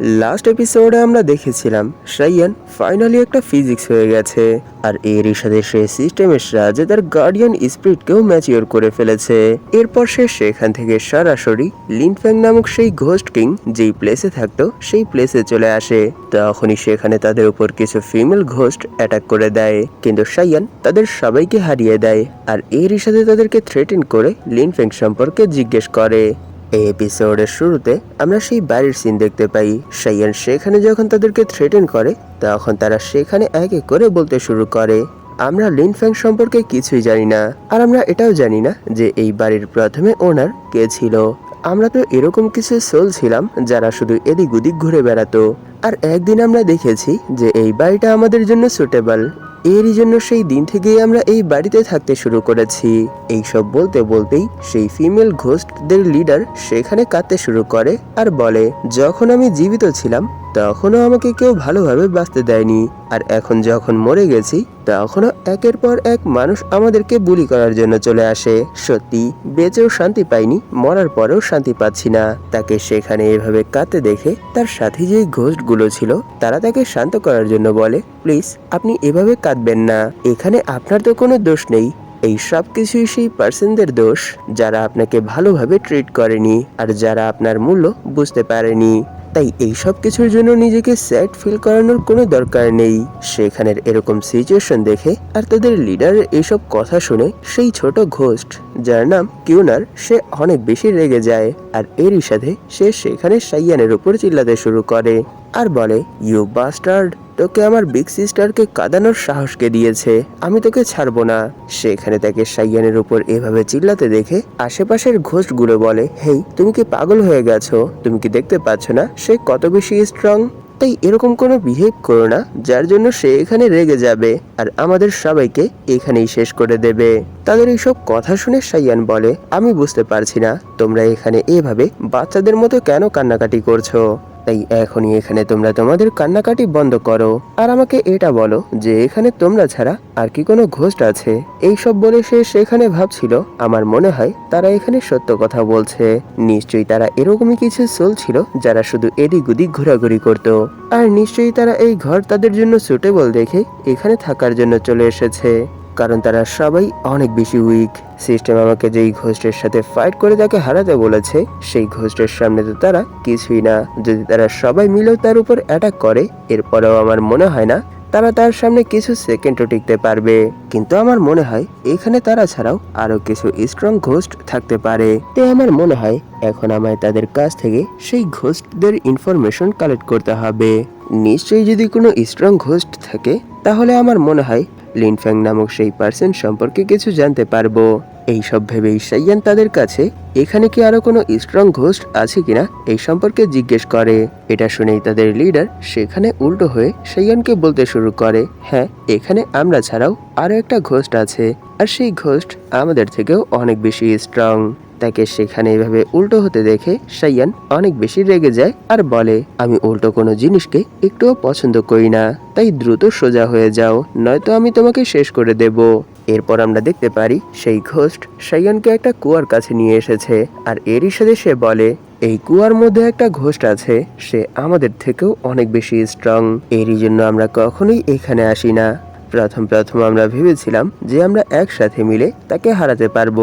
Last এপিসোডে আমরা দেখেছিলাম, সাইয়ান ফাইনালি একটা ফিজিক্স হয়ে গেছে। আর এরই সাথে সে সিস্টেমের সাহায্যে তার গার্ডিয়ান স্পিরিটকেও ম্যাচিওর করে ফেলেছে। এরপর সে সেখান থেকে সরাসরি লিনফ্যাং নামক সেই ঘোস্ট কিং যেই প্লেসে থাকতো, সেই প্লেসে চলে আসে। তখনই সেখানে তাদের উপর কিছু ফিমেল ঘোস্ট অ্যাটাক করে দেয়। কিন্তু সাইয়ান তাদের সবাইকে হারিয়ে দেয়। আর এরই সাথে তাদেরকে থ্রেটেন করে লিনফ্যাং সম্পর্কে জিজ্ঞেস করে। এই এপিসোডের শুরুতে আমরা সেই বাড়ির সিন দেখতে পাই। সাইয়ান সেখানে যখন তাদেরকে থ্রেটেন করে, তখন তারা সেখানে এক এক করে বলতে শুরু করে। আমরা লিনফ্যাং সম্পর্কে কিছুই জানি না, আর আমরা এটাও জানি না যে এই বাড়ির প্রথমে ওনার কে ছিল। আমরা তো এরকম কিছু সোল ছিলাম যারা শুধু এদিক ওদিক ঘুরে বেড়াতো। আর একদিন আমরা দেখেছি যে এই বাড়িটা আমাদের জন্য সুটেবল এরই জন্য সেই দিন থেকেই আমরা এই বাড়িতে থাকতে শুরু করেছি। এইসব বলতে বলতেই সেই ফিমেল ঘোস্টদের লিডার সেখানে কাঁদতে শুরু করে আর বলে, যখন আমি জীবিত ছিলাম তখনও আমাকে কেউ ভালোভাবে বাঁচতে দেয়নি। আর এখন যখন মরে গেছি, তখনও একের পর এক মানুষ আমাদেরকে বুলি করার জন্য চলে আসে। সত্যি, বেঁচেও শান্তি পাইনি, মরার পরেও শান্তি পাচ্ছি না। তাকে সেখানে এভাবে কাঁদতে দেখে তার সাথে যে ঘোষগুলো ছিল, তারা তাকে শান্ত করার জন্য বলে, প্লিজ, আপনি এভাবে কাঁদবেন না। এখানে আপনার তো কোনো দোষ নেই। এই সব কিছুই সেই পার্সনদের দোষ, যারা আপনাকে ভালোভাবে ট্রিট করেনি, আর যারা আপনার মূল্য বুঝতে পারেনি। তাই এই সব কিছুর জন্য নিজেকে স্যাড ফিল করানোর কোনো দরকার নেই। সেখানের এরকম সিচুয়েশন দেখে আর তাদের লিডারের এইসব কথা শুনে সেই ছোট ঘোস্ট যার নাম কিউনার সে অনেক বেশি রেগে যায় আর এরই সাথে সে সেখানে সাইয়ানের উপর চিল্লাতে শুরু করে। আর বলে ইউ বাস্টার্ড তোকে আমার বিগ সিস্টারকে কাঁদানোর সাহসকে দিয়েছে। আমি তোকে ছাড়বো না। সেখানে তাকে সাইয়ানের উপর এভাবে চিল্লাতে দেখে আশেপাশের ঘোষগুলো বলে, হেই, তুমি কি পাগল হয়ে গেছো? তুমি কি দেখতে পাচ্ছ না? সে কত বেশি স্ট্রং তাই এরকম কোনো বিহেভ করো না, যার জন্য সে এখানে রেগে যাবে আর আমাদের সবাইকে এখানেই শেষ করে দেবে। তাদের এইসব কথা শুনে সাইয়ান বলে, আমি বুঝতে পারছি না, তোমরা এখানে এভাবে বাচ্চাদের মতো কেন কান্নাকাটি করছ? তাই এখনই এখানে তোমরা তোমাদের কান্নাকাটি বন্ধ করো। আর আমাকে এটা বলো যে এখানে তোমরা ছাড়া আর কি কোনো ঘোষ্ট আছে? এই সব বলে সে সেখানে ভাবছিল, আমার মনে হয় তারা এখানে সত্য কথা বলছে। নিশ্চয়ই তারা এরকমই কিছু সোল ছিল যারা শুধু এদিক ওদিক ঘোরাঘুরি করত। আর নিশ্চয়ই তারা এই ঘর তাদের জন্য সুটেবল দেখে এখানে থাকার জন্য চলে এসেছে। কারণ তারা সবাই অনেক বেশি উইক সিস্টেম আমাকে যেই ঘোষ্টের সাথে ফাইট করে তাকে হারাতে বলেছে, সেই ঘোষ্টের সামনে তো তারা কিছুই না। যদি তারা সবাই মিলেও তার উপর অ্যাটাক করে, এরপরেও আমার মনে হয় না তারা তার সামনে কিছু সেকেন্ডও টিকতে পারবে। কিন্তু আমার মনে হয় এখানে তারা ছাড়াও আরও কিছু স্ট্রং ঘোস্ট থাকতে পারে। তাই আমার মনে হয় এখন আমায় তাদের কাছ থেকে সেই ঘোস্টদের ইনফরমেশন কালেক্ট করতে হবে। নিশ্চয়ই যদি কোনো স্ট্রং ঘোস্ট থাকে, তাহলে আমার মনে হয় লিনফ্যাং নামক সেই পার্সন সম্পর্কে কিছু জানতে পারব। এই সব ভেবেই সাইয়ান তাদের কাছে, এখানে কি আরও কোনো স্ট্রং ঘোস্ট আছে কিনা? এই সম্পর্কে জিজ্ঞেস করে। এটা শুনেই তাদের লিডার সেখানে উল্টো হয়ে সাইয়ানকে বলতে শুরু করে হ্যাঁ এখানে আমরা ছাড়াও আরও একটা ঘোস্ট আছে, আর সেই ঘোস্ট আমাদের থেকেও অনেক বেশি স্ট্রং তাকে সেখানে এভাবে উল্টো হতে দেখে সাইয়ান অনেক বেশি রেগে যায় আর বলে, আমি উল্টো কোনো জিনিসকে একটুও পছন্দ করি না। তাই দ্রুত সোজা হয়ে যাও, নয়তো আমি তোমাকে শেষ করে দেব। এরপর আমরা দেখতে পারি সেই ঘোস্ট সাইয়ানকে একটা কুয়ার কাছে নিয়ে এসেছে আর এরই সাথে সে বলে, এই কুয়ার মধ্যে একটা ঘোস্ট আছে, সে আমাদের থেকেও অনেক বেশি স্ট্রং এরই জন্য আমরা কখনোই এখানে আসি না। প্রথম প্রথম আমরা ভেবেছিলাম যে আমরা একসাথে মিলে তাকে হারাতে পারব।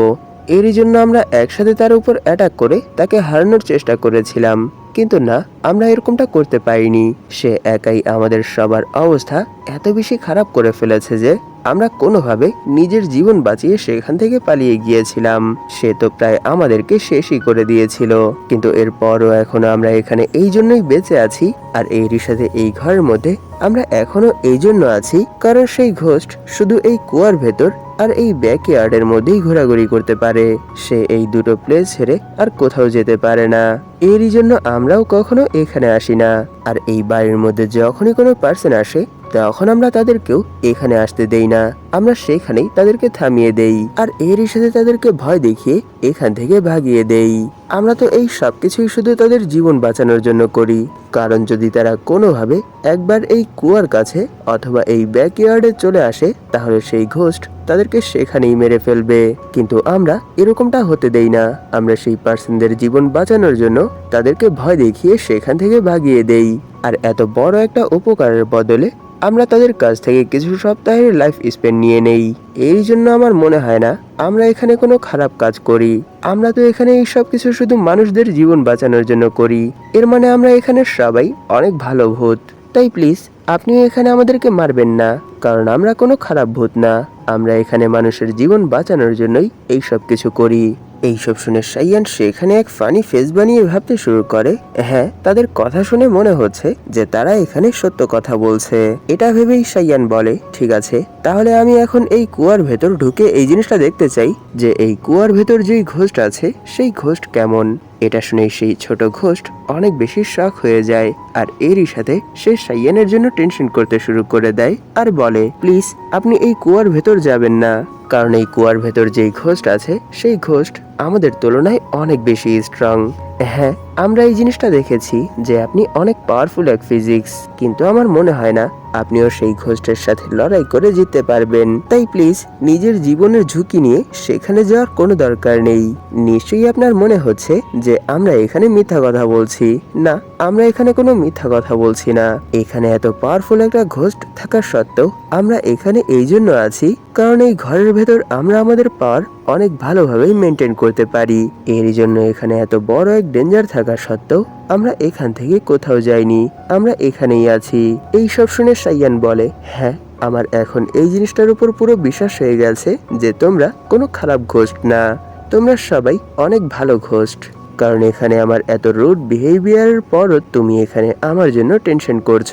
এরই জন্য আমরা একসাথে তার উপর অ্যাটাক করে তাকে হারানোর চেষ্টা করেছিলাম। কিন্তু না, আমরা এরকমটা করতে পারিনি। সে একাই আমাদের সবার অবস্থা এত বেশি খারাপ করে ফেলেছে যে আমরা কোনোভাবে নিজের জীবন বাঁচিয়ে সেখান থেকে পালিয়ে গিয়েছিলাম। সে তো প্রায় আমাদেরকে শেষই করে দিয়েছিল। কিন্তু এরপরও এখনও আমরা এখানে এই জন্যই বেঁচে আছি আর এরই সাথে এই ঘরের মধ্যে আমরা এখনও এই জন্য আছি। কারণ সেই ঘোস্ট শুধু এই কুয়ার ভেতর আর এই ব্যাকয়ার্ডের মধ্যেই ঘোরাঘুরি করতে পারে। সে এই দুটো প্লেস ছেড়ে আর কোথাও যেতে পারে না। এরই জন্য আমরাও কখনো এখানে আসি না। আর এই বাড়ির মধ্যে যখনই কোনো পার্সন আসে তখন আমরা তাদেরকেও এখানে আসতে দেই না। আমরা সেখানেই তাদেরকে থামিয়ে দেই। আর এরই সাথে তাদেরকে ভয় দেখিয়ে এখান থেকে ভাগিয়ে দেই। আমরা তো এই সব কিছুই শুধু তাদের জীবন বাঁচানোর জন্য করি। কারণ যদি তারা কোনোভাবে একবার এই কুয়ার কাছে অথবা এই ব্যাকইয়ার্ডে চলে আসে, তাহলে সেই ঘোস্ট তাদেরকে সেখানেই মেরে ফেলবে। কিন্তু আমরা এরকমটা হতে দেই না। আমরা সেই পার্সনদের জীবন বাঁচানোর জন্য তাদেরকে ভয় দেখিয়ে সেখান থেকে ভাগিয়ে দেই। আর এত বড় একটা উপকারের বদলে আমরা তাদের কাছ থেকে কিছু সপ্তাহের লাইফ স্পেন নিয়ে নেই। এই জন্য আমার মনে হয় না, আমরা এখানে কোনো খারাপ কাজ করি। আমরা তো এখানে এই সব কিছু শুধু মানুষদের জীবন বাঁচানোর জন্য করি। এর মানে আমরা এখানে সবাই অনেক ভালো ভূত। তাই প্লিজ আপনি এখানে আমাদেরকে মারবেন না, কারণ আমরা কোনো খারাপ ভূত না। আমরা এখানে মানুষের জীবন বাঁচানোর জন্যই এই সব কিছু করি। এইসব শুনে সাইয়ান সেখানে এক ফানি ফেস বানিয়ে ভাবতে শুরু করে। হ্যাঁ তাদের কথা শুনে মনে হচ্ছে যে তারা এখানে সত্য কথা বলছে। এটা ভেবেই সাইয়ান বলে, ঠিক আছে, তাহলে আমি এখন এই কুয়ার ভেতর ঢুকে এই জিনিসটা দেখতে চাই যে এই কুয়ার ভেতর যেই ঘোষ্ট আছে, সেই ঘোষ্ট কেমন? এটা শুনে সেই ছোট ঘোষ্ট অনেক বেশি শখ হয়ে যায় আর এরই সাথে সে সাইয়ানের জন্য টেনশন করতে শুরু করে দেয় আর বলে, প্লিজ, আপনি এই কুয়ার ভেতর যাবেন না। কারণ এই কুয়ার ভেতর যেই ঘোষ্ট আছে, সেই ঘোষ্ট আমাদের তুলনায় অনেক বেশি স্ট্রং হ্যাঁ আমরা এই জিনিসটা দেখেছি যে আপনি অনেক পাওয়ারফুল এক ফিজিক্স কিন্তু আমার মনে হয় না আপনিও সেই ঘোষ্টের সাথে লড়াই করে জিততে পারবেন। তাই প্লিজ নিজের জীবনের ঝুঁকি নিয়ে সেখানে যাওয়ার কোনো দরকার নেই। নিশ্চয়ই আপনার মনে হচ্ছে যে আমরা এখানে মিথ্যা কথা বলছি। না, আমরা এখানে কোনো মিথ্যা কথা বলছি না। এখানে এত পাওয়ারফুল একটা ঘোষ্ট থাকা সত্ত্বেও আমরা এখানে এই জন্য আছি, কারণ এই ঘরের ভেতর আমরা আমাদের পাওয়ার অনেক ভালোভাবেই মেনটেন করতে পারি। এর জন্য এখানে এত বড় এক ডেঞ্জার থাকা সত্ত্বেও আমরা এখান থেকে কোথাও যাইনি। আমরা এখানেই আছি। এই সব শুনে সাইয়ান বলে হ্যাঁ আমার এখন এই জিনিসটার উপর পুরো বিশ্বাস হয়ে গেছে যে তোমরা কোনো খারাপ ঘোষ্ট না। তোমরা সবাই অনেক ভালো ঘোষ্ট। কারণ এখানে আমার এত রুড বিহেভিয়ারের পরও তুমি এখানে আমার জন্য টেনশন করছ।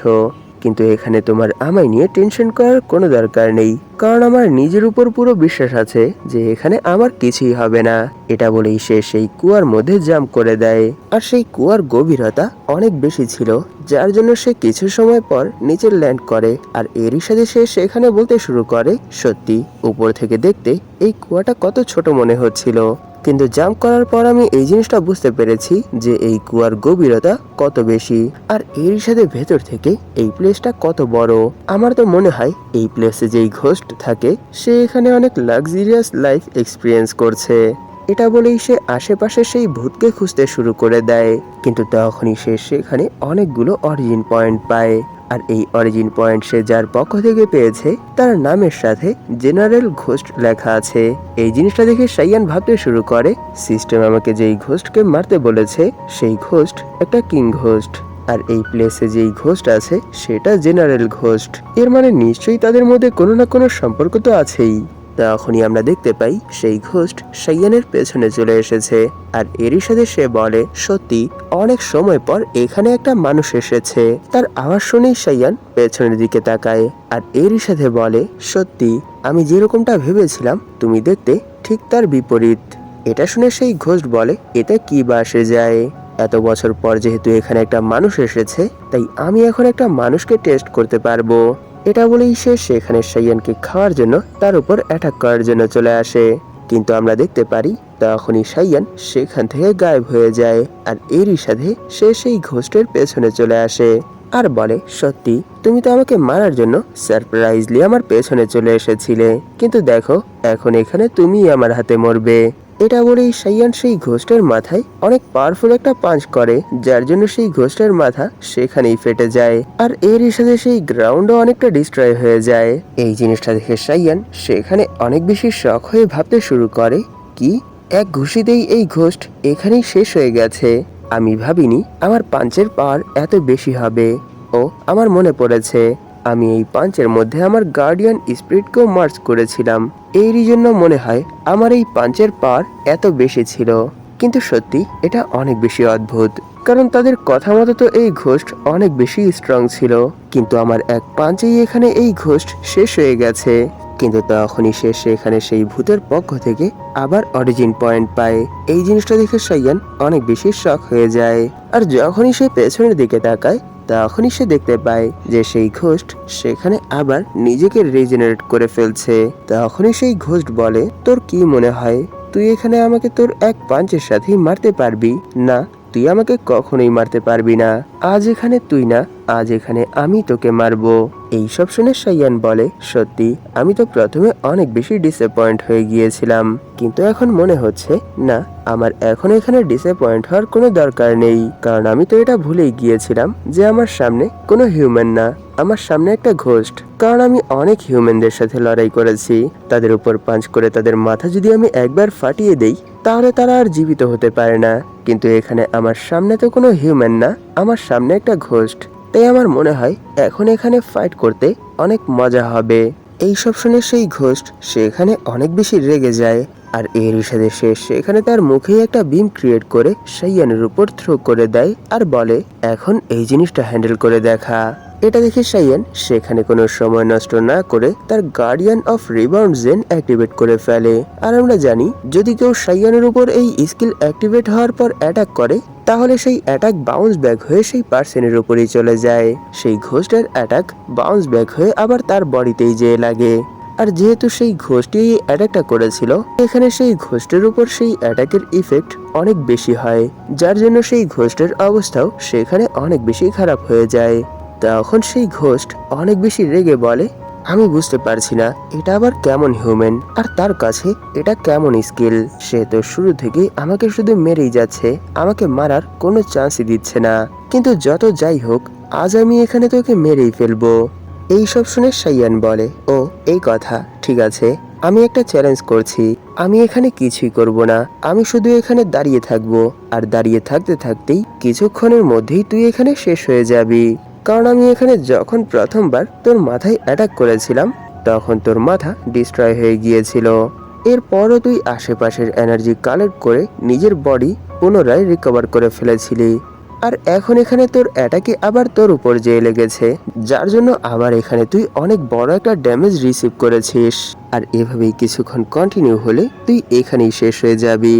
কিন্তু এখানে তোমার আমায় নিয়ে টেনশন করার কোনো দরকার নেই। কারণ আমার নিজের উপর পুরো বিশ্বাস আছে যে এখানে আমার কিছুই হবে না। এটা বলেই সে সেই কুয়ার মধ্যে জাম্প করে দেয়। আর সেই কুয়ার গভীরতা অনেক বেশি ছিল, যার জন্য সে কিছু সময় পর নিচে ল্যান্ড করে। আর এরই সাথে সে সেখানে বলতে শুরু করে, সত্যি, উপর থেকে দেখতে এই কুয়াটা কত ছোট মনে হচ্ছিল। কিন্তু জাম্প করার পর আমি এই জিনিসটা বুঝতে পেরেছি যে এই কুয়ার গভীরতা কত বেশি। আর এর সাথে ভেতর থেকে এই প্লেসটা কত বড়। আমার তো মনে হয় এই প্লেসে যেই ঘোস্ট থাকে, সে এখানে অনেক লাক্সারিয়াস লাইফ এক্সপিরিয়েন্স করছে। এটা বলেই সে আশেপাশে সেই ভূতকে খুঁজতে শুরু করে দেয়। কিন্তু তখনই সে সেখানে অনেকগুলো অরিজিন পয়েন্ট পায়। আর এই অরিজিন পয়েন্ট সে যার পক্ষ থেকে পেয়েছে, তার নামের সাথে জেনারেল ঘোস্ট লেখা আছে। এই জিনিসটা দেখে সাইয়ান ভাবতে শুরু করে সিস্টেম আমাকে যেই ঘোস্টকে মারতে বলেছে, সেই ঘোস্ট একটা কিং ঘোস্ট। আর এই প্লেসে যেই ঘোস্ট আছে, সেটা জেনারেল ঘোস্ট। এর মানে নিশ্চয়ই তাদের মধ্যে কোনো না কোনো সম্পর্ক তো আছেই। তখনই আমরা দেখতে পাই, সেই ঘোস্ট সাইয়ানের পেছনে চলে এসেছে। আর এরই সাথে সে বলে, সত্যি, অনেক সময় পর এখানে একটা মানুষ এসেছে। তার আওয়াজ শুনেই সাইয়ান পেছনের দিকে তাকায়। আর এরই সাথে বলে, সত্যি, আমি যেরকমটা ভেবেছিলাম, তুমি দেখতে ঠিক তার বিপরীত। এটা শুনে সেই ঘোস্ট বলে, এতে কি বা আসে যায়? এত বছর পর যেহেতু এখানে একটা মানুষ এসেছে, তাই আমি এখন একটা মানুষকে টেস্ট করতে পারব। এটা বলেই সে সেখানে সাইয়ানকে খাওয়ার জন্য তার উপর অ্যাটাক করার জন্য চলে আসে। কিন্তু আমরা দেখতে পারি, তখনই সাইয়ান সেখান থেকে গায়েব হয়ে যায় আর এরই সাথে সে সেই ঘোস্টের পেছনে চলে আসে আর বলে, সত্যি, তুমি তো আমাকে মারার জন্য সারপ্রাইজলি আমার পেছনে চলে এসেছিলে। কিন্তু দেখো, এখন এখানে তুমি আমার হাতে মরবে। এটা বলেই সাইয়ান সেই ঘোস্টের মাথায় অনেক পাওয়ারফুল একটা পাঞ্চ করে, যার জন্য সেই ঘোস্টের মাথা সেখানেই ফেটে যায়। আর এর সাথে সেই গ্রাউন্ডও অনেকটা ডিস্ট্রয় হয়ে যায়। এই জিনিসটা দেখে সাইয়ান সেখানে অনেক বেশি শখ হয়ে ভাবতে শুরু করে, কি? এক ঘুষিতেই এই ঘোষ্ট এখানেই শেষ হয়ে গেছে। আমি ভাবিনি আমার পাঞ্চের পাওয়ার এত বেশি হবে। ও, আমার মনে পড়েছে। আমি এই পাঞ্চের মধ্যে আমার গার্ডিয়ান স্পিরিটকেও মার্চ করেছিলাম। এরই জন্য মনে হয় আমার এই পাঞ্চের পার এত বেশি ছিল। কিন্তু সত্যি এটা অনেক বেশি অদ্ভুত। কারণ তাদের কথা মতো তো এই ঘোষ্ট অনেক বেশি স্ট্রং ছিল। কিন্তু আমার এক পাঞ্চেই এখানে এই ঘোষ্ট শেষ হয়ে গেছে। কিন্তু তখনই সে সেখানে সেই ভূতের পক্ষ থেকে আবার অরিজিন পয়েন্ট পায়। এই জিনিসটা দেখে সাইয়ান অনেক বেশি শখ হয়ে যায়। আর যখনই সে পেছনের দিকে তাকায় তখনই সে দেখতে পায় যে সেই ঘোষ্ট সেখানে আবার নিজেকে রিজেনারেট করে ফেলছে। তখনই সেই ঘোষ্ট বলে, তোর কি মনে হয়? তুই এখানে আমাকে তোর এক পাঞ্চের সাথেই মারতে পারবি? না তুই আমাকে কখনোই মারতে পারবি না। আজ এখানে তুই না, আজ এখানে আমি তোকে মারবো। এইসব শুনে সাইয়ান বলে, সত্যি, আমি তো প্রথমে অনেক বেশি ডিসঅ্যাপয়েন্ট হয়ে গিয়েছিলাম। কিন্তু এখন মনে হচ্ছে, না, আমার এখন এখানে ডিসঅ্যাপয়েন্ট হওয়ার কোনো দরকার নেই। কারণ আমি তো এটা ভুলেই গিয়েছিলাম যে আমার সামনে কোনো হিউম্যান না। আমার সামনে একটা ঘোস্ট কারণ আমি অনেক হিউম্যানদের সাথে লড়াই করেছি। তাদের উপর পাঞ্চ করে তাদের মাথা যদি আমি একবার ফাটিয়ে দেই, তাহলে তারা আর জীবিত হতে পারে না। কিন্তু এখানে আমার সামনে তো কোনো হিউম্যান না, আমার সামনে একটা ঘোস্ট তাই আমার মনে হয়, এখন এখানে ফাইট করতে অনেক মজা হবে। এইসব শুনে সেই ঘোস্ট সেখানে অনেক বেশি রেগে যায়, আর এর সাথে সে সেখানে তার মুখে একটা বিম ক্রিয়েট করে সাইয়ানের উপর থ্রো করে দেয় আর বলে, এখন এই জিনিসটা হ্যান্ডেল করে দেখা। এটা দেখে সাইয়ান সেখানে কোনো সময় নষ্ট না করে তার guardian of rebound gen activate করে ফেলে। আর আমরা জানি, যদি কেউ সাইয়ানের উপর এই স্কিল অ্যাক্টিভেট হওয়ার পর অ্যাটাক করে তাহলে সেই অ্যাটাক বাউন্স ব্যাক হয়ে সেই পার্সনের উপরেই চলে যায়। সেই ঘোস্টের অ্যাটাক বাউন্স ব্যাক হয়ে আবার তার বডিতেই যেয়ে লাগে। আর যেহেতু সেই ঘোষটি এই অ্যাটাকটা করেছিল, এখানে সেই ঘোষটের উপর সেই অ্যাটাকের ইফেক্ট অনেক বেশি হয়। যার জন্য সেই ঘোষটের অবস্থাও সেখানে অনেক বেশি খারাপ হয়ে যায়। তখন সেই ঘোস্ট অনেক বেশি রেগে বলে আমি বুঝতে পারছি না, এটা আবার কেমন হিউম্যান আর তার কাছে এটা কেমন স্কিল সে তো শুরু থেকে আমাকে শুধু মেরেই যাচ্ছে, আমাকে মারার কোনো চান্সই দিচ্ছে না। কিন্তু যত যাই হোক, আজ আমি এখানে তোকে মেরেই ফেলব। এইসব শুনে সাইয়ান বলে, ও, এই কথা, ঠিক আছে, আমি একটা চ্যালেঞ্জ করছি, আমি এখানে কিছুই করব না, আমি শুধু এখানে দাঁড়িয়ে থাকব, আর দাঁড়িয়ে থাকতে থাকতেই কিছুক্ষণের মধ্যেই তুই এখানে শেষ হয়ে যাবি। কারণ আমি এখানে যখন প্রথমবার তোর মাথায় অ্যাটাক করেছিলাম, তখন তোর মাথা ডিস্ট্রয় হয়ে গিয়েছিল। এরপরও তুই আশেপাশের এনার্জি কালেক্ট করে নিজের বডি পুনরায় রিকভার করে ফেলেছিলি। আর এখন এখানে তোর অ্যাটাকে আবার তোর উপর যেয়ে লেগেছে যার জন্য আবার এখানে তুই অনেক বড় একটা ড্যামেজ রিসিভ করেছিস। আর এভাবেই কিছুক্ষণ কন্টিনিউ হলে তুই এখানেই শেষ হয়ে যাবি।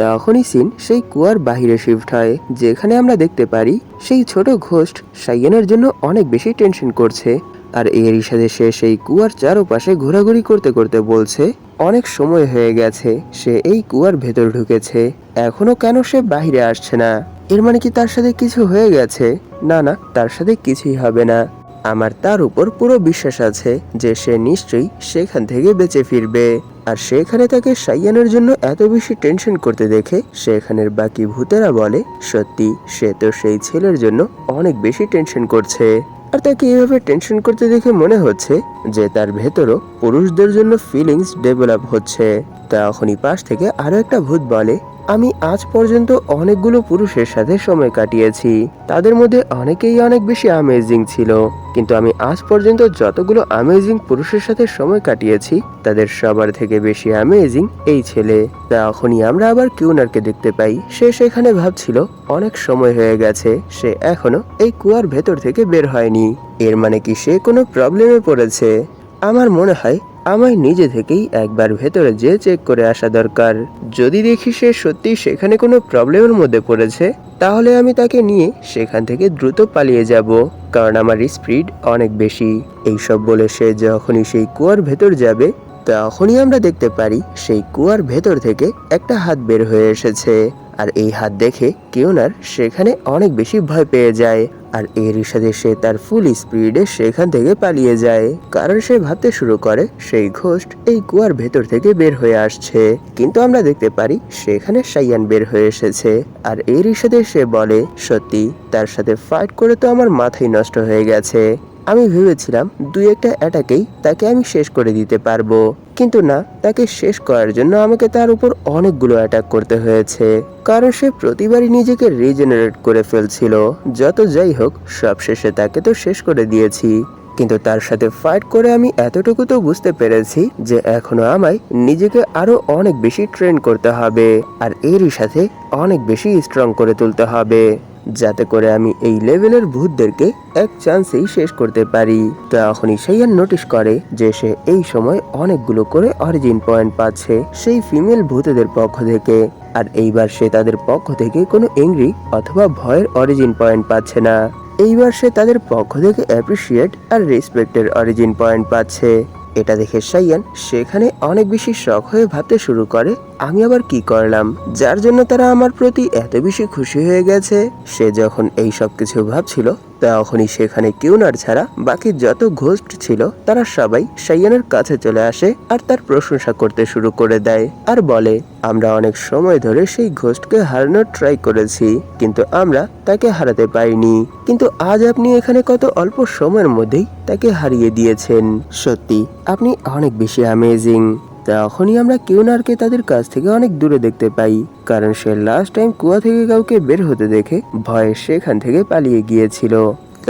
তখনই সিন সেই কুয়ার বাহিরে শিফট হয়, যেখানে আমরা দেখতে পারি সেই ছোট ঘোস্ট সাইয়ানের জন্য অনেক বেশি টেনশন করছে। আর এর সাথে সে সেই কুয়ার চারপাশে ঘোরাঘুরি করতে করতে বলছে, অনেক সময় হয়ে গেছে, সে এই কুয়ার ভেতর ঢুকেছে। এখনও কেন সে বাহিরে আসছে না? এর মানে কি তার সাথে কিছু হয়ে গেছে? না না, তার সাথে কিছুই হবে না। আমার তার উপর পুরো বিশ্বাস আছে যে সে নিশ্চয়ই সেখান থেকে বেঁচে ফিরবে। আর সেখানে তাকে সাইয়ানের জন্য এত বেশি টেনশন করতে দেখে সেখানের বাকি ভূতেরা বলে, সত্যি, সে তো সেই ছেলের জন্য অনেক বেশি টেনশন করছে। আর তাকে এভাবে টেনশন করতে দেখে মনে হচ্ছে যে তার ভেতরও পুরুষদের জন্য ফিলিংস ডেভেলপ হচ্ছে। তখনই পাশ থেকে আরও একটা ভূত বলে আমি আজ পর্যন্ত অনেকগুলো পুরুষের সাথে সময় কাটিয়েছি। তাদের মধ্যে অনেকেই অনেক বেশি আমেজিং ছিল। কিন্তু আমি আজ পর্যন্ত যতগুলো আমেজিং পুরুষের সাথে সময় কাটিয়েছি, তাদের সবার থেকে বেশি আমেজিং এই ছেলে। তখনই আমরা আবার কিউনারকে দেখতে পাই। সে সেখানে ভাবছিল, অনেক সময় হয়ে গেছে, সে এখনও এই কুয়ার ভেতর থেকে বের হয়নি। এর মানে কি সে কোনো প্রবলেমে পড়েছে? আমার মনে হয় আমায় নিজে থেকেই একবার ভেতরে যেয়ে চেক করে আসা দরকার। যদি দেখি সে সত্যি সেখানে কোনো প্রবলেমের মধ্যে পড়েছে, তাহলে আমি তাকে নিয়ে সেখান থেকে দ্রুত পালিয়ে যাব, কারণ আমার স্পিড অনেক বেশি। এইসব বলে সে যখনই সেই কুয়ার ভেতর যাবে, তখনই আমরা দেখতে পারি সেই কুয়ার ভেতর থেকে একটা হাত বের হয়ে এসেছে। আর এই হাত দেখে কিউনার সেখানে অনেক বেশি ভয় পেয়ে যায়। আর এর সাথে সে তার ফুল স্পিডে সেখান থেকে পালিয়ে যায়। কারণ সে ভাবতে শুরু করে, সেই ঘোষ্ট এই কুয়ার ভেতর থেকে বের হয়ে আসছে। কিন্তু আমরা দেখতে পারি, সেখানে সাইয়ান বের হয়ে এসেছে। আর এর সাথে সে বলে, সত্যি, তার সাথে ফাইট করে তো আমার মাথাই নষ্ট হয়ে গেছে। আমি ভেবেছিলাম দুই একটা অ্যাটাকেই তাকে আমি শেষ করে দিতে পারব। কিন্তু না, তাকে শেষ করার জন্য আমাকে তার উপর অনেকগুলো অ্যাটাক করতে হয়েছে। কারণ সে প্রতিবারই নিজেকে রিজেনারেট করে ফেলছিল। যত যাই হোক, সবশেষে তাকে তো শেষ করে দিয়েছি। কিন্তু তার সাথে ফাইট করে আমি এতটুকু তো বুঝতে পেরেছি যে এখনও আমায় নিজেকে আরও অনেক বেশি ট্রেন করতে হবে। আর এরই সাথে অনেক বেশি স্ট্রং করে তুলতে হবে। যাতে করে আমি এই লেভেলের ভূতদেরকে এক চান্সেই শেষ করতে পারি। তখনই সাইয়ান নোটিশ করে যে সে এই সময় অনেকগুলো করে অরিজিন পয়েন্ট পাচ্ছে সেই ফিমেল ভূতেদের পক্ষ থেকে। আর এইবার সে তাদের পক্ষ থেকে কোনো এংরি অথবা ভয়ের অরিজিন পয়েন্ট পাচ্ছে না। এইবার সে তাদের পক্ষ থেকে অ্যাপ্রিসিয়েট আর রেসপেক্টের অরিজিন পয়েন্ট পাচ্ছে। এটা দেখে সাইয়ান সেখানে অনেক বেশি শখ হয়ে ভাবতে শুরু করে, আমি আবার কি করলাম? যার জন্য তারা আমার প্রতি এত বেশি খুশি হয়ে গেছে। সে যখন এই সব কিছু ভাবছিল তখনই সেখানে কিউনার ছাড়া বাকি যত ঘোস্ট ছিল, তারা সবাই সাইয়ানের কাছে চলে আসে আর তার প্রশংসা করতে শুরু করে দেয় আর বলে, আমরা অনেক সময় ধরে সেই ঘোস্টকে হারানোর ট্রাই করেছি, কিন্তু আমরা তাকে হারাতে পারিনি। কিন্তু আজ আপনি এখানে কত অল্প সময়ের মধ্যেই তাকে হারিয়ে দিয়েছেন। সত্যি, আপনি অনেক বেশি অ্যামেজিং তখনই আমরা কিউনারকে তাদের কাছ থেকে অনেক দূরে দেখতে পাই, কারণ সে লাস্ট টাইম কুয়া থেকে কাউকে বের হতে দেখে ভয়ে সেখান থেকে পালিয়ে গিয়েছিল।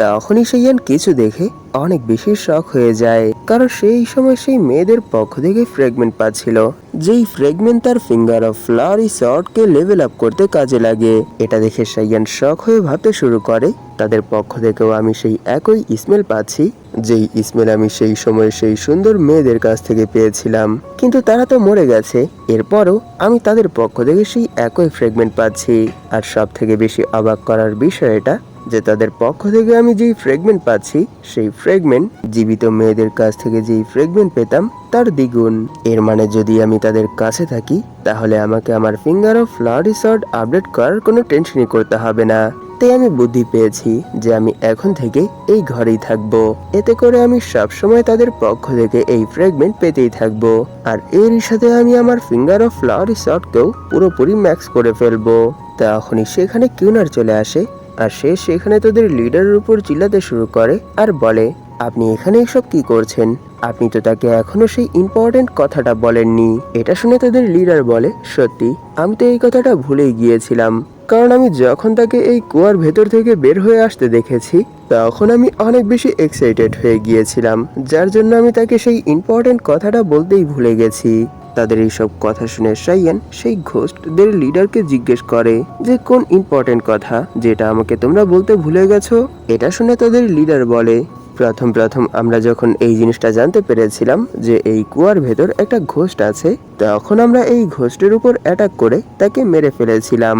তখনই সেইয়ান কিছু দেখে অনেক বেশি শখ হয়ে যায়। কারণ সেই সময় সেই মেয়েদের পক্ষ থেকে ফ্রেগমেন্ট পাচ্ছিল, যেই ফ্রেগমেন্ট তার ফিঙ্গার অফ ফ্লাওয়ারি শর্টকে লেভেল আপ করতে কাজে লাগে। এটা দেখে সাইয়ান শখ হয়ে ভাবতে শুরু করে, তাদের পক্ষ থেকেও আমি সেই একই স্মেল পাচ্ছি, যেই স্মেল আমি সেই সময় সেই সুন্দর মেয়েদের কাছ থেকে পেয়েছিলাম। কিন্তু তারা তো মরে গেছে, এরপরও আমি তাদের পক্ষ থেকে সেই একই ফ্রেগমেন্ট পাচ্ছি। আর সব থেকে বেশি অবাক করার বিষয় এটা যে তাদের পক্ষ থেকে আমি যেই ফ্রেগমেন্ট পাচ্ছি, সেই ফ্রেগমেন্ট জীবিত মেয়েদের কাছ থেকে যেই ফ্রেগমেন্ট পেতাম, তার দ্বিগুণ। এর মানে যদি আমি তাদের কাছে থাকি, তাহলে আমাকে আমার finger of flower resort update করার কোনো টেনশনই করতে হবে না। তাই আমি বুদ্ধি পেয়েছি যে আমি এখন থেকে এই ঘরেই থাকব। এতে করে আমি সব সময় তাদের পক্ষ থেকে এই ফ্রেগমেন্ট পেতেই থাকব। আর এর সাথে আমি আমার ফিঙ্গার অফ ফ্লাওয়ার রিসর্টকেও পুরোপুরি ম্যাক্স করে ফেলব। তখনই সেখানে কিউনার চলে আসে। আর সে সেখানে তাদের লিডারের উপর চিল্লাতে শুরু করে আর বলে, আপনি এখানে এসব কি করছেন? আপনি তো তাকে এখনও সেই ইম্পর্টেন্ট কথাটা বলেননি। এটা শুনে তাদের লিডার বলে, সত্যি, আমি তো এই কথাটা ভুলেই গিয়েছিলাম। কারণ আমি যখন তাকে এই কুয়ার ভেতর থেকে বের হয়ে আসতে দেখেছি, তখন আমি অনেক বেশি এক্সাইটেড হয়ে গিয়েছিলাম, যার জন্য আমি তাকে সেই ইম্পর্টেন্ট কথাটা বলতেই ভুলে গেছি। তাদের এইসব কথা শুনে সাইয়ান, সেই ঘোস্টদের লিডারকে জিজ্ঞেস করে যে, কোন ইম্পর্টেন্ট কথা যেটা আমাকে তোমরা বলতে ভুলে গেছো? এটা শুনে তাদের লিডার বলে, প্রথম প্রথম আমরা যখন এই জিনিসটা জানতে পেরেছিলাম যে এই কুয়ার ভেতর একটা ঘোস্ট আছে, তখন আমরা এই ঘোস্টের উপর অ্যাটাক করে তাকে মেরে ফেলেছিলাম।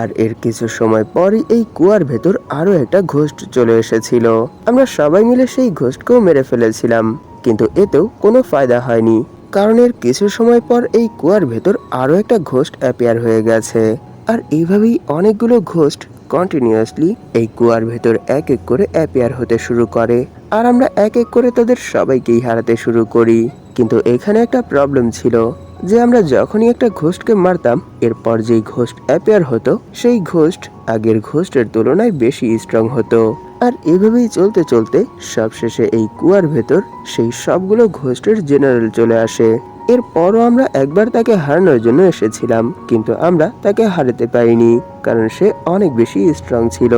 আর এর কিছু সময় পরই এই কুয়ার ভেতর আরও একটা ঘোস্ট চলে এসেছিল। আমরা সবাই মিলে সেই ঘোস্টকেও মেরে ফেলেছিলাম, কিন্তু এতেও কোনো ফায়দা হয়নি। কারণ এর কিছু সময় পর এই কুয়ার ভেতর আরও একটা ঘোস্ট অ্যাপিয়ার হয়ে গেছে। আর এইভাবেই অনেকগুলো ঘোস্ট কন্টিনিউয়াসলি এই কুয়ার ভেতর এক এক করে অ্যাপিয়ার হতে শুরু করে। আর আমরা এক এক করে তাদের সবাইকেই হারাতে শুরু করি। কিন্তু এখানে একটা প্রবলেম ছিল, যে আমরা যখনই একটা ঘোস্টকে মারতাম, এরপর যেই ঘোস্ট অ্যাপিয়ার হতো, সেই ঘোস্ট আগের ঘোস্টের তুলনায় বেশি স্ট্রং হতো। আর এভাবেই চলতে চলতে সবশেষে এই কুয়ার ভেতর সেই সবগুলো ঘোস্টের জেনারেল চলে আসে। এরপরও আমরা একবার তাকে হারানোর জন্য এসেছিলাম, কিন্তু আমরা তাকে হারাতে পারিনি, কারণ সে অনেক বেশি স্ট্রং ছিল।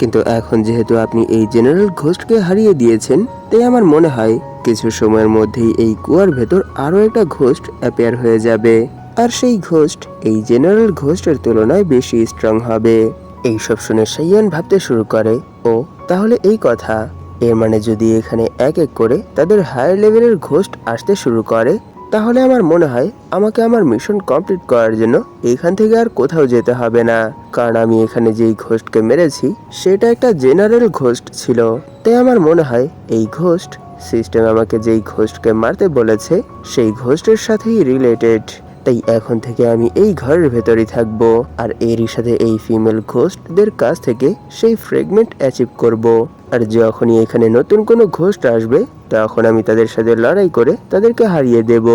কিন্তু এখন যেহেতু আপনি এই জেনারেল ঘোস্টকে হারিয়ে দিয়েছেন, তাই আমার মনে হয় কিছু সময়ের মধ্যেই এই কুয়ার ভেতর আরও একটা ঘোস্ট অ্যাপেয়ার হয়ে যাবে। আর সেই ঘোস্ট এই জেনারেল ঘোস্টের তুলনায় বেশি স্ট্রং হবে। এইসব শুনে সাইয়ান ভাবতে শুরু করে, ও তাহলে এই কথা। এর মানে যদি এখানে এক এক করে তাদের হায়ার লেভেলের ঘোস্ট আসতে শুরু করে, তাহলে আমার মনে হয় আমাকে আমার মিশন কমপ্লিট করার জন্য এখান থেকে আর কোথাও যেতে হবে না। কারণ আমি এখানে যেই ঘোস্টকে মেরেছি, সেটা একটা জেনারেল ঘোস্ট ছিল। তাই আমার মনে হয় এই ঘোস্ট সিস্টেম আমাকে যেই ঘোস্টকে মারতে বলেছে, সেই ঘোস্টের সাথেই রিলেটেড তাই এখন থেকে আমি এই ঘরের ভেতরেই থাকব আর এরই সাথে এই ফিমেল ঘোস্টদের কাছ থেকে সেই ফ্রেগমেন্ট অ্যাচিভ করব। আর যখনই এখানে নতুন কোনো ঘোস্ট আসবে, তখন আমি তাদের সাথে লড়াই করে তাদেরকে হারিয়ে দেব।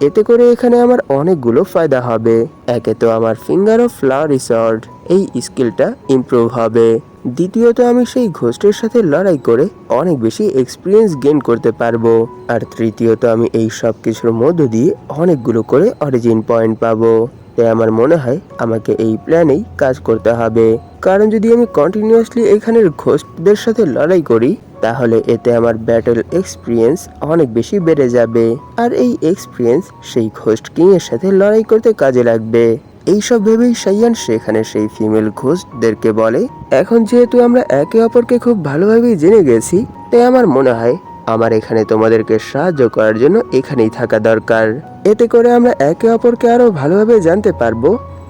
এতে করে এখানে আমার অনেকগুলো ফায়দা হবে। একে তো আমার ফিঙ্গার অফ ফ্লাওয়ার রিসর্ট এই স্কিলটা ইমপ্রুভ হবে। দ্বিতীয়ত, আমি সেই ঘোস্টের সাথে লড়াই করে অনেক বেশি এক্সপিরিয়েন্স গেইন করতে পারব। আর তৃতীয়ত, আমি এই সব কিছুর মধ্য দিয়ে অনেকগুলো করে অরিজিন পয়েন্ট পাবো। তাই আমার মনে হয়, আমাকে এই প্ল্যানেই কাজ করতে হবে। কারণ যদি আমি কন্টিনিউয়াসলি এখানের ঘোস্টদের সাথে লড়াই করি, তাহলে এতে আমার ব্যাটল এক্সপিরিয়েন্স অনেক বেশি বেড়ে যাবে। আর এই এক্সপিরিয়েন্স সেই ঘোস্ট কিং এর সাথে লড়াই করতে কাজে লাগবে। এইসব ভেবেই সাইয়ান সেখানে সেই ফিমেল ঘোস্টদেরকে বলে, এখন যেহেতু আমরা একে অপরকে খুব ভালোভাবেই জেনে গেছি, তাই আমার মনে হয় আমার এখানে তোমাদেরকে সাহায্য করার জন্য এখানেই থাকা দরকার। এতে করে আমরা একে অপরকে আরও ভালোভাবে জানতে পারব।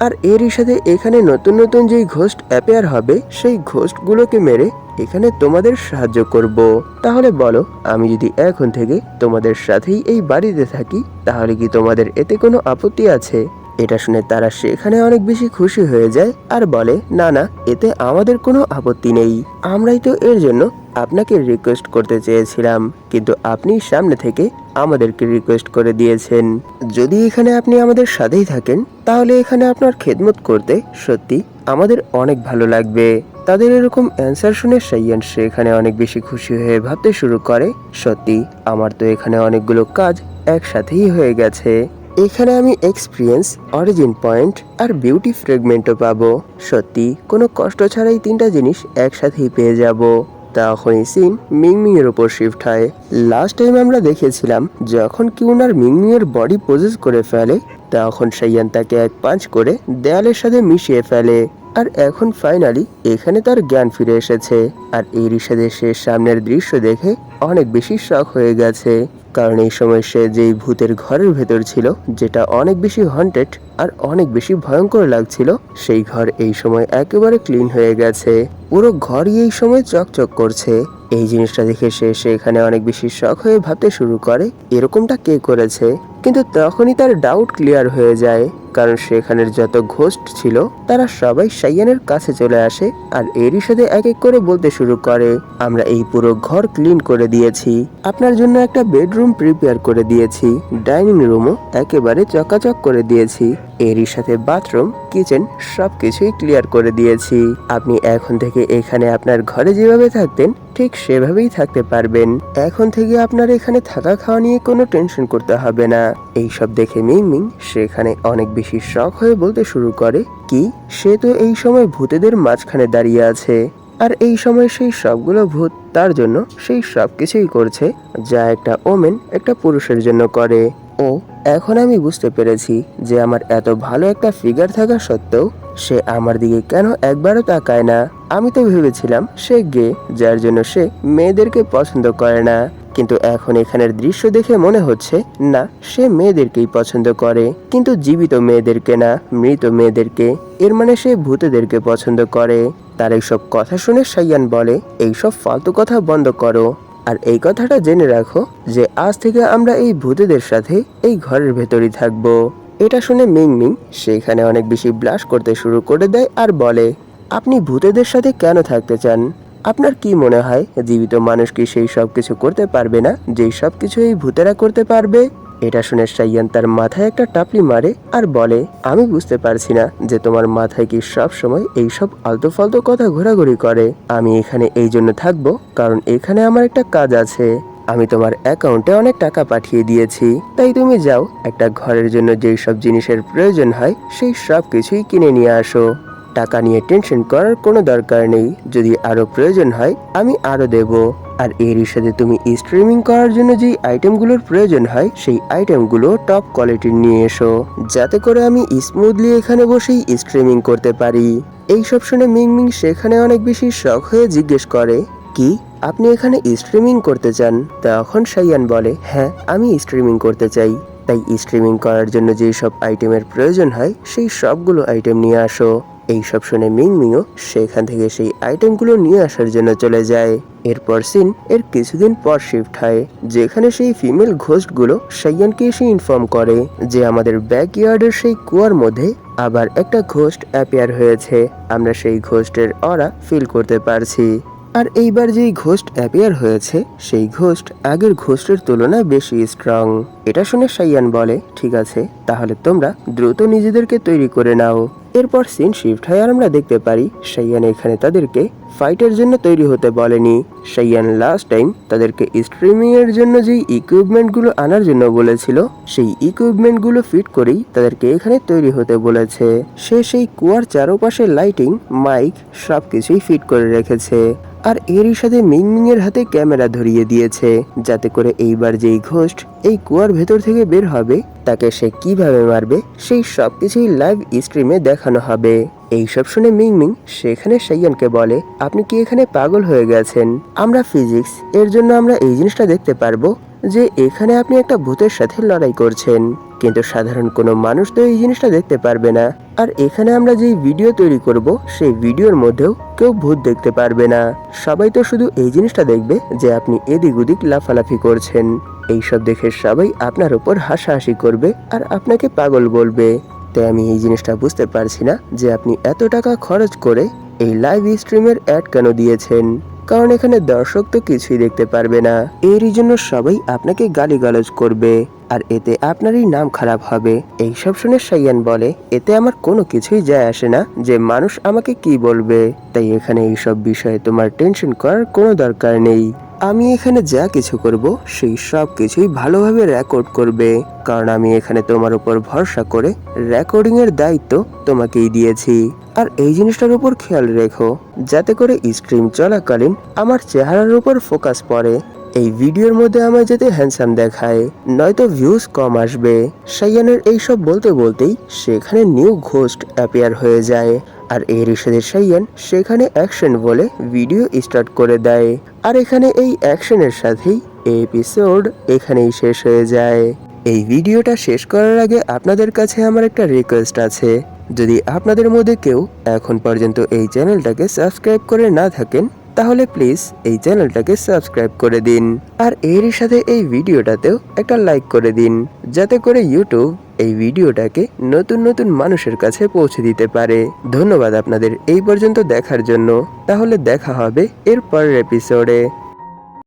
আর এরই সাথে এখানে নতুন নতুন যেই ঘোস্ট অ্যাপেয়ার হবে, সেই ঘোস্টগুলোকে মেরে এখানে তোমাদের সাহায্য করব। তাহলে বলো, আমি যদি এখন থেকে তোমাদের সাথেই এই বাড়িতে থাকি, তাহলে কি তোমাদের এতে কোনো আপত্তি আছে? এটা শুনে তারা সেখানে অনেক বেশি খুশি হয়ে যায় আর বলে, না না, এতে আমাদের কোনো আপত্তি নেই। আমরাই তো এর জন্য আপনাকে রিকোয়েস্ট করতে চেয়েছিলাম, কিন্তু আপনি সামনে থেকে আমাদেরকে রিকোয়েস্ট করে দিয়েছেন। যদি এখানে আপনি আমাদের সাথেই থাকেন, তাহলে এখানে আপনার খেদমত করতে সত্যি আমাদের অনেক ভালো লাগবে। তাদের এরকম অ্যান্সার শুনে সাইয়ান সেখানে অনেক বেশি খুশি হয়ে ভাবতে শুরু করে, সত্যি, আমার তো এখানে অনেকগুলো কাজ একসাথেই হয়ে গেছে। এখানে আমি এক্সপিরিয়েন্স অরিজিন পয়েন্ট আর বিউটি ফ্রেগমেন্টও পাবো। সত্যি, কোনো কষ্ট ছাড়াই তিনটা জিনিস একসাথেই পেয়ে যাব। তখনই সিন মিংমিং এর উপর শিফট হয়। লাস্ট টাইম আমরা দেখেছিলাম, যখন কিউনার মিংমিং এর বডি পজেস করে ফেলে, তখন সাইয়ান তাকে এক পাঁচ করে দেয়ালের সাথে মিশিয়ে ফেলে। আর এখন ফাইনালি এখানে তার জ্ঞান ফিরে এসেছে। আর এরই সাথে সে সামনের দৃশ্য দেখে অনেক বেশি শখ হয়ে গেছে। কারণ এই সময় সে যেই ভূতের ঘরের ভেতর ছিল যেটা অনেক বেশি হন্টেড আর অনেক বেশি ভয়ঙ্কর লাগছিল, সেই ঘর এই সময় একেবারে ক্লিন হয়ে গেছে। পুরো ঘরই এই সময় চকচক করছে। এই জিনিসটা দেখে সে সেখানে অনেক বেশি শখ হয়ে ভাবতে শুরু করে, এরকমটা কে করেছে? কিন্তু তখনই তার ডাউট ক্লিয়ার হয়ে যায়, কারণ সেখানের যত ঘোস্ট ছিল, তারা সবাই সাইয়ানের কাছে চলে আসে আর এরই সাথে এক এক করে বলতে শুরু করে, আমরা এই পুরো ঘর ক্লিন করে দিয়েছি, আপনার জন্য একটা বেডরুম প্রিপেয়ার করে দিয়েছি ডাইনিং রুমও একেবারে চকাচক করে দিয়েছি। এরই সাথে বাথরুম, কিচেন সব কিছুই ক্লিয়ার করে দিয়েছি। আপনি এখন থেকে এখানে আপনার ঘরে যেভাবে থাকতেন ঠিক সেভাবেই থাকতে পারবেন। এখন থেকে আপনার এখানে থাকা খাওয়া নিয়ে কোনো টেনশন করতে হবে না। এই সব দেখে মিংমিং সেখানে অনেক বেশি শখ হয়ে বলতে শুরু করে, কি? সে তো এই সময় ভূতেদের মাঝখানে দাঁড়িয়ে আছে। আর এই সময় সেই সবগুলো ভূত তার জন্য সেই সব কিছুই করছে, যা একটা ওমেন একটা পুরুষের জন্য করে। ও, এখন আমি বুঝতে পেরেছি যে আমার এত ভালো একটা ফিগার থাকা সত্ত্বেও সে আমার দিকে কেন একবারও তাকায় না। আমি তো ভেবেছিলাম সে গে যার জন্য সে মেয়েদেরকে পছন্দ করে না। কিন্তু এখন এখানের দৃশ্য দেখে মনে হচ্ছে, না, সে মেয়েদেরকেই পছন্দ করে। কিন্তু জীবিত মেয়েদেরকে না, মৃত মেয়েদেরকে। এর মানে সে ভূতেদেরকে পছন্দ করে। তার এইসব কথা শুনে সাইয়ান বলে, এইসব ফালতু কথা বন্ধ করো। আর এই কথাটা জেনে রাখো যে আজ থেকে আমরা এই ভূতেদের সাথে এই ঘরের ভেতরই থাকব। এটা শুনে মিং মিং সেখানে অনেক বেশি ব্লাশ করতে শুরু করে দেয় আর বলে, আপনি ভূতেদের সাথে কেন থাকতে চান? আপনার কি মনে হয়, জীবিত মানুষ কি সেই সব কিছু করতে পারবে না, যেই সব কিছু এই ভূতেরা করতে পারবে? এটা শুনে সাইয়ান তার মাথায় একটা টাপলি মারে আর বলে, আমি বুঝতে পারছি না যে তোমার মাথায় কি সব সময় এইসব আলতু ফালতু কথা ঘোরাঘুরি করে। আমি এখানে এই জন্য থাকব কারণ এখানে আমার একটা কাজ আছে। আমি তোমার অ্যাকাউন্টে অনেক টাকা পাঠিয়ে দিয়েছি। তাই তুমি যাও, একটা ঘরের জন্য যেই সব জিনিসের প্রয়োজন হয়, সেই সব কিছুই কিনে নিয়ে আসো। টাকা নিয়ে টেনশন করার কোনো দরকার নেই। যদি আরও প্রয়োজন হয়, আমি আরও দেব। আর এরই সাথে তুমি স্ট্রিমিং করার জন্য যেই আইটেমগুলোর প্রয়োজন হয়, সেই আইটেমগুলো টপ কোয়ালিটির নিয়ে এসো। যাতে করে আমি স্মুথলি এখানে বসেই স্ট্রিমিং করতে পারি। এই সব শুনে মিং মিং সেখানে অনেক বেশি শখ হয়ে জিজ্ঞেস করে, কি? আপনি এখানে স্ট্রিমিং করতে চান? তখন সাইয়ান বলে হ্যাঁ আমি স্ট্রিমিং করতে চাই। তাই স্ট্রিমিং করার জন্য যেই সব আইটেমের প্রয়োজন হয়, সেই সবগুলো আইটেম নিয়ে আসো। এই সব শুনে মিং মিংও সেখান থেকে সেই আইটেমগুলো নিয়ে আসার জন্য চলে যায়। এরপর সিন এর কিছুদিন পর শিফট হয়, যেখানে সেই ফিমেল ঘোস্টগুলো সাইয়ানকে এসে ইনফর্ম করে যে আমাদের ব্যাক ইয়ার্ডের সেই কুয়ার মধ্যে আবার একটা ঘোস্ট অ্যাপিয়ার হয়েছে। আমরা সেই ঘোস্টের অরা ফিল করতে পারছি। আর এইবার যেই ঘোস্ট অ্যাপিয়ার হয়েছে, সেই ঘোস্ট আগের ঘোস্টের তুলনায় বেশি স্ট্রং এটা শুনে সাইয়ান বলে, ঠিক আছে, তাহলে তোমরা দ্রুত নিজেদেরকে তৈরি করে নাও। এরপর সিন শিফট হয় আর আমরা দেখতে পারি, সাইয়ান এখানে তাদেরকে ফাইটের জন্য তৈরি হতে বলেনি। সাইয়ান লাস্ট টাইম তাদেরকে স্ট্রিমিং এর জন্য যেই ইকুইপমেন্টগুলো আনার জন্য বলেছিল, সেই ইকুইপমেন্টগুলো ফিট করেই তাদেরকে এখানে তৈরি হতে বলেছে। সে সেই কুয়ার চারপাশে লাইটিং মাইক সবকিছুই ফিট করে রেখেছে। আর এরই সাথে মিংমিং এর হাতে ক্যামেরা ধরিয়ে দিয়েছে, যাতে করে এইবার যেই ঘোস্ট এই কুয়ার ভেতর থেকে বের হবে, তাকে সে কীভাবে মারবে, সেই সবকিছুই লাইভ স্ট্রিমে দেখানো হবে। এই সব শুনে মিংমিং সেখানে সাইয়ানকে বলে, আপনি কি এখানে পাগল হয়ে গেছেন? আমরা ফিজিক্স, এর জন্য আমরা এই জিনিসটা দেখতে পারব যে এখানে আপনি একটা ভূতের সাথে লড়াই করছেন। কিন্তু সাধারণ কোনো মানুষ তো এই জিনিসটা দেখতে পারবে না। আর এখানে আমরা যেই ভিডিও তৈরি করব, সেই ভিডিওর মধ্যেও কেউ ভূত দেখতে পারবে না। সবাই তো শুধু এই জিনিসটা দেখবে যে আপনি এদিক ওদিক লাফালাফি করছেন। এইসব দেখে সবাই আপনার উপর হাসাহাসি করবে আর আপনাকে পাগল বলবে। তাই আমি এই জিনিসটা বুঝতে পারছি না যে আপনি এত টাকা খরচ করে এই লাইভ স্ট্রিমের অ্যাড কেন দিয়েছেন? কারণ এখানে দর্শক তো কিছুই দেখতে পারবে না। এরই জন্য সবাই আপনাকে গালিগালজ করবে, আর এতে আপনারই নাম খারাপ হবে। এইসব শুনে সাইয়ান বলে, এতে আমার কোনো কিছুই যায় আসে না যে মানুষ আমাকে কি বলবে। তাই এখানে এইসব বিষয়ে তোমার টেনশন করার কোনো দরকার নেই। আমি এখানে যা কিছু করব, সেই সব কিছুই ভালোভাবে রেকর্ড করবে। কারণ আমি এখানে তোমার উপর ভরসা করে রেকর্ডিং এর দায়িত্ব তোমাকেই দিয়েছি। আর এই জিনিসটার উপর খেয়াল রেখো, যাতে করে স্ট্রিম চলাকালীন আমার চেহারার উপর ফোকাস পড়ে। এই ভিডিওর মধ্যে আমায় যাতে হ্যান্ডসাম দেখায়, নয়তো ভিউজ কম আসবে। সাইয়ানের এইসব বলতে বলতেই সেখানে নিউ ঘোস্ট অ্যাপিয়ার হয়ে যায়। আর এর সাথে সাইয়ান সেখানে অ্যাকশন বলে ভিডিও স্টার্ট করে দেয়। আর এখানে এই অ্যাকশনের সাথেই এপিসোড এখানেই শেষ হয়ে যায়। এই ভিডিওটা শেষ করার আগে আপনাদের কাছে আমার একটা রিকোয়েস্ট আছে। যদি আপনাদের মধ্যে কেউ এখন পর্যন্ত এই চ্যানেলটাকে সাবস্ক্রাইব করে না থাকেন তাহলে প্লিজ এই চ্যানেলটাকে সাবস্ক্রাইব করে দিন। আর এরই সাথে এই ভিডিওটাতেও একটা লাইক করে দিন, যাতে করে ইউটিউব এই ভিডিওটাকে নতুন নতুন মানুষের কাছে পৌঁছে দিতে পারে। ধন্যবাদ আপনাদের এই পর্যন্ত দেখার জন্য। তাহলে দেখা হবে এর পরের এপিসোডে